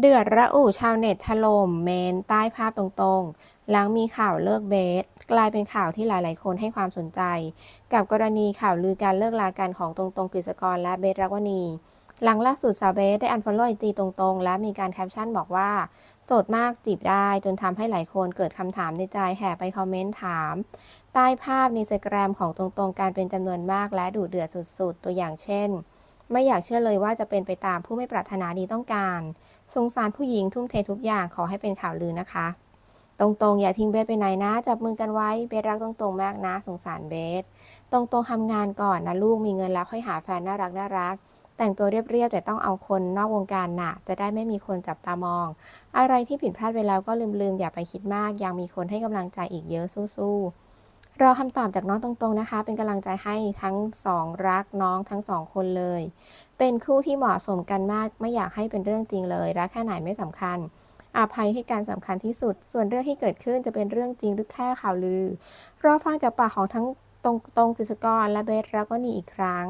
เดือดระอุชาวเน็ตถล่มเมนใต้ภาพตรงๆ หลังมีข่าวเลิกเบส กลายเป็นข่าวที่หลายๆ คนให้ความสนใจ กับกรณีข่าวลือการเลิกลากันของตรงๆกฤษกรและเบสรักวณีหลังล่าสุดสาวเบสได้อันฟอลโล่ไอจีตรงๆ และมีการแคปชั่นบอกว่า โสดมากจีบได้จนทำให้หลายคนเกิดคำถามในใจแห่ไปคอมเมนต์ถาม ใต้ภาพในสแกรมของตรงๆ การเป็นจำนวนมากและดุเดือดสุดๆ ตัวอย่างเช่น ไม่อยากเชื่อเลยว่าจะเป็นไปตามผู้ไม่ปรารถนาดีต้องการ สงสารผู้หญิงทุ่มเททุกอย่างขอให้เป็นข่าวลือนะคะ ตรงๆ อย่าทิ้งเบสไปไหนนะ จับมือกันไว้ เบสรักตรงๆ มากนะ สงสารเบส ตรงๆทำงานก่อนนะลูก มีเงินแล้วค่อยหาแฟนน่ารักน่ารัก แต่งตัวเรียบๆแต่ต้องเอาคนนอกวงการน่ะ จะได้ไม่มีคนจับตามอง อะไรที่ผิดพลาดไปแล้วก็ลืมๆ อย่าไปคิดมาก ยังมีคนให้กำลังใจอีกเยอะสู้ๆ รอคำตอบจากน้องตรงๆนะคะ เป็นกำลังใจให้ทั้งสองรักน้องทั้งสองคนเลย เป็นคู่ที่เหมาะสมกันมาก ไม่อยากให้เป็นเรื่องจริงเลย รักแค่ไหนไม่สำคัญอภัยให้การสำคัญที่สุด ส่วนเรื่องที่เกิดขึ้นจะเป็นเรื่องจริงหรือแค่ข่าวลือ รอฟังจากปากของทั้งตรงตรงกฤษกรและเบสรักวนีอีกครั้ง